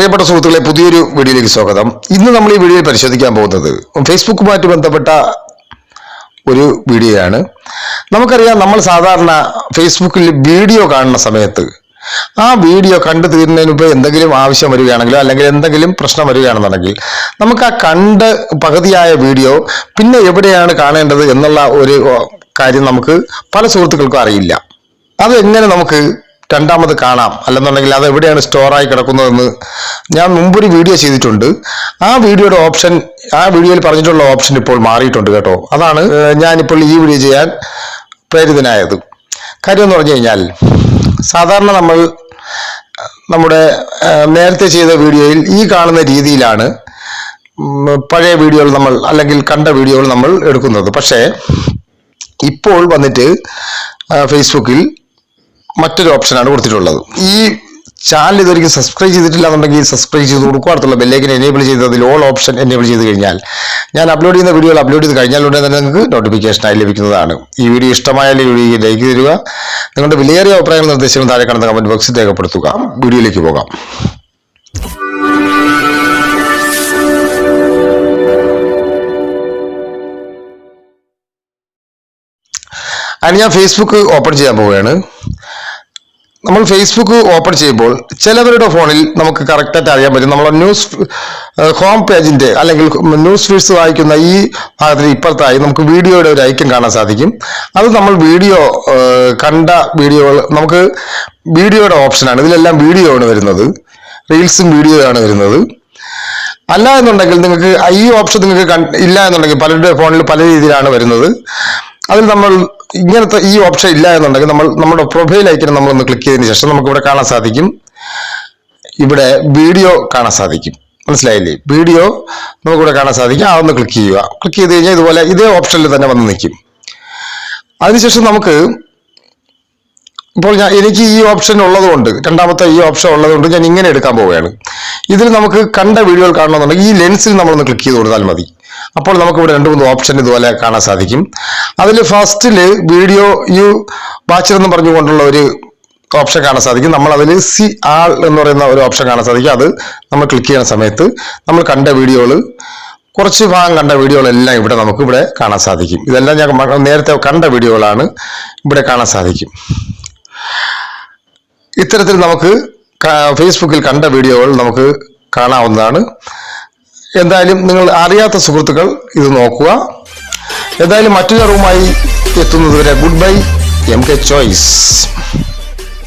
പ്രിയപ്പെട്ട സുഹൃത്തുക്കളെ പുതിയൊരു വീഡിയോയിലേക്ക് സ്വാഗതം. ഇന്ന് നമ്മൾ ഈ വീഡിയോയിൽ പരിശോധിക്കാൻ പോകുന്നത് ഫേസ്ബുക്കുമായിട്ട് ബന്ധപ്പെട്ട ഒരു വീഡിയോയാണ്. നമുക്കറിയാം നമ്മൾ സാധാരണ ഫേസ്ബുക്കിൽ വീഡിയോ കാണുന്ന സമയത്ത് ആ വീഡിയോ കണ്ടു തീരുന്നതിന് മുമ്പ് എന്തെങ്കിലും ആവശ്യം വരികയാണെങ്കിലോ അല്ലെങ്കിൽ എന്തെങ്കിലും പ്രശ്നം വരികയാണെന്നുണ്ടെങ്കിൽ നമുക്ക് ആ കണ്ട് പകുതിയായ വീഡിയോ പിന്നെ എവിടെയാണ് കാണേണ്ടത് എന്നുള്ള ഒരു കാര്യം നമുക്ക് പല സുഹൃത്തുക്കൾക്കും അറിയില്ല. അതെങ്ങനെ നമുക്ക് രണ്ടാമത് കാണാം. അല്ലെന്നുണ്ടെങ്കിൽ അത് എവിടെയാണ് സ്റ്റോറായി കിടക്കുന്നതെന്ന് ഞാൻ മുമ്പൊരു വീഡിയോ ചെയ്തിട്ടുണ്ട്. ആ വീഡിയോയുടെ ഓപ്ഷൻ ആ വീഡിയോയിൽ പറഞ്ഞിട്ടുള്ള ഓപ്ഷൻ ഇപ്പോൾ മാറിയിട്ടുണ്ട് കേട്ടോ. അതാണ് ഞാനിപ്പോൾ ഈ വീഡിയോ ചെയ്യാൻ പ്രേരിതനായത്. കാര്യം എന്ന് പറഞ്ഞു കഴിഞ്ഞാൽ സാധാരണ നമ്മൾ നമ്മുടെ നേരത്തെ ചെയ്ത വീഡിയോയിൽ ഈ കാണുന്ന രീതിയിലാണ് പഴയ വീഡിയോകൾ നമ്മൾ അല്ലെങ്കിൽ കണ്ട വീഡിയോകൾ നമ്മൾ എടുക്കുന്നത്. പക്ഷേ ഇപ്പോൾ വന്നിട്ട് ഫേസ്ബുക്കിൽ മറ്റൊരു ഓപ്ഷനാണ് കൊടുത്തിട്ടുള്ളത്. ഈ ചാനൽ ഇതുവരെയും സബ്സ്ക്രൈബ് ചെയ്തിട്ടില്ല എന്നുണ്ടെങ്കിൽ സബ്സ്ക്രൈബ് ചെയ്ത് കൊടുക്കുക. അടുത്തുള്ള ബെല്ലേക്കിന് എനേബിൾ ചെയ്ത് അതിൽ ഓൾ ഓപ്ഷൻ എനേബിൾ ചെയ്ത് കഴിഞ്ഞാൽ ഞാൻ അപ്ലോഡ് ചെയ്യുന്ന വീഡിയോകൾ അപ്ലോഡ് ചെയ്ത് കഴിഞ്ഞാൽ ഉടനെ തന്നെ നിങ്ങൾക്ക് നോട്ടിഫിക്കേഷനായി ലഭിക്കുന്നതാണ്. ഈ വീഡിയോ ഇഷ്ടമായാൽ വീഡിയോ ലൈക്ക് തരിക. നിങ്ങളുടെ വിലയേറിയ അഭിപ്രായങ്ങൾ നിർദ്ദേശങ്ങൾ താഴെ കാണുന്ന കമന്റ് ബോക്സിൽ രേഖപ്പെടുത്തുക. വീഡിയോയിലേക്ക് പോകാം. അതിന് ഞാൻ ഫേസ്ബുക്ക് ഓപ്പൺ ചെയ്യാൻ പോവുകയാണ്. നമ്മൾ ഫേസ്ബുക്ക് ഓപ്പൺ ചെയ്യുമ്പോൾ ചിലവരുടെ ഫോണിൽ നമുക്ക് കറക്റ്റായിട്ട് അറിയാൻ പറ്റും. നമ്മളെ ന്യൂസ് ഹോം പേജിന്റെ അല്ലെങ്കിൽ ന്യൂസ് ഫീഡ്സ് വായിക്കുന്ന ഈ ഭാഗത്തിന് ഇപ്പുറത്തായി നമുക്ക് വീഡിയോയുടെ ഒരു ഐക്യം കാണാൻ സാധിക്കും. അത് നമ്മൾ വീഡിയോ കണ്ട വീഡിയോകൾ നമുക്ക് വീഡിയോയുടെ ഓപ്ഷനാണ് ഇതിലെല്ലാം വീഡിയോ ആണ് വരുന്നത്. റീൽസും വീഡിയോ ആണ് വരുന്നത്. അല്ല എന്നുണ്ടെങ്കിൽ നിങ്ങൾക്ക് ഈ ഓപ്ഷൻ നിങ്ങൾക്ക് ഇല്ല എന്നുണ്ടെങ്കിൽ പലരുടെ ഫോണിൽ പല രീതിയിലാണ് വരുന്നത്. അതിൽ നമ്മൾ ഇങ്ങനത്തെ ഈ ഓപ്ഷൻ ഇല്ല എന്നുണ്ടെങ്കിൽ നമ്മൾ നമ്മുടെ പ്രൊഫൈൽ ഐക്കൺ നമ്മളൊന്ന് ക്ലിക്ക് ചെയ്തതിന് ശേഷം നമുക്ക് ഇവിടെ കാണാൻ സാധിക്കും. ഇവിടെ വീഡിയോ കാണാൻ സാധിക്കും. മനസ്സിലായില്ലേ? വീഡിയോ നമുക്കിവിടെ കാണാൻ സാധിക്കും. ആ ഒന്ന് ക്ലിക്ക് ചെയ്യുക. ക്ലിക്ക് ചെയ്ത് കഴിഞ്ഞാൽ ഇതുപോലെ ഇതേ ഓപ്ഷനിൽ തന്നെ വന്ന് നിൽക്കും. അതിനുശേഷം നമുക്ക് ഇപ്പോൾ ഞാൻ എനിക്ക് ഈ ഓപ്ഷൻ ഉള്ളതുകൊണ്ട് രണ്ടാമത്തെ ഈ ഓപ്ഷൻ ഉള്ളതുകൊണ്ട് ഞാൻ ഇങ്ങനെ എടുക്കാൻ പോവുകയാണ്. ഇതിൽ നമുക്ക് കണ്ട വീഡിയോകൾ കാണണമെന്നുണ്ടെങ്കിൽ ഈ ലെൻസിൽ നമ്മളൊന്ന് ക്ലിക്ക് ചെയ്ത് കൊടുത്താൽ മതി. അപ്പോൾ നമുക്കിവിടെ രണ്ട് മൂന്ന് ഓപ്ഷൻ ഇതുപോലെ കാണാൻ സാധിക്കും. അതിൽ ഫസ്റ്റിൽ വീഡിയോ യു വാച്ചർ എന്ന് പറഞ്ഞുകൊണ്ടുള്ള ഒരു ഓപ്ഷൻ കാണാൻ സാധിക്കും. നമ്മൾ അതിൽ സി ആൾ എന്ന് പറയുന്ന ഒരു ഓപ്ഷൻ കാണാൻ സാധിക്കും. അത് നമ്മൾ ക്ലിക്ക് ചെയ്യുന്ന സമയത്ത് നമ്മൾ കണ്ട വീഡിയോകൾ കുറച്ച് ഭാഗം കണ്ട വീഡിയോകളെല്ലാം ഇവിടെ നമുക്ക് ഇവിടെ കാണാൻ സാധിക്കും. ഇതെല്ലാം ഞാൻ നേരത്തെ കണ്ട വീഡിയോകളാണ് ഇവിടെ കാണാൻ സാധിക്കും. ഇത്തരത്തിൽ നമുക്ക് ഫേസ്ബുക്കിൽ കണ്ട വീഡിയോകൾ നമുക്ക് കാണാവുന്നതാണ്. എന്തായാലും നിങ്ങൾ അറിയാത്ത സുഹൃത്തുക്കൾ ഇത് നോക്കുക. എന്തായാലും മറ്റൊരു അറിവുമായി എത്തുന്നതുവരെ good bye M K choice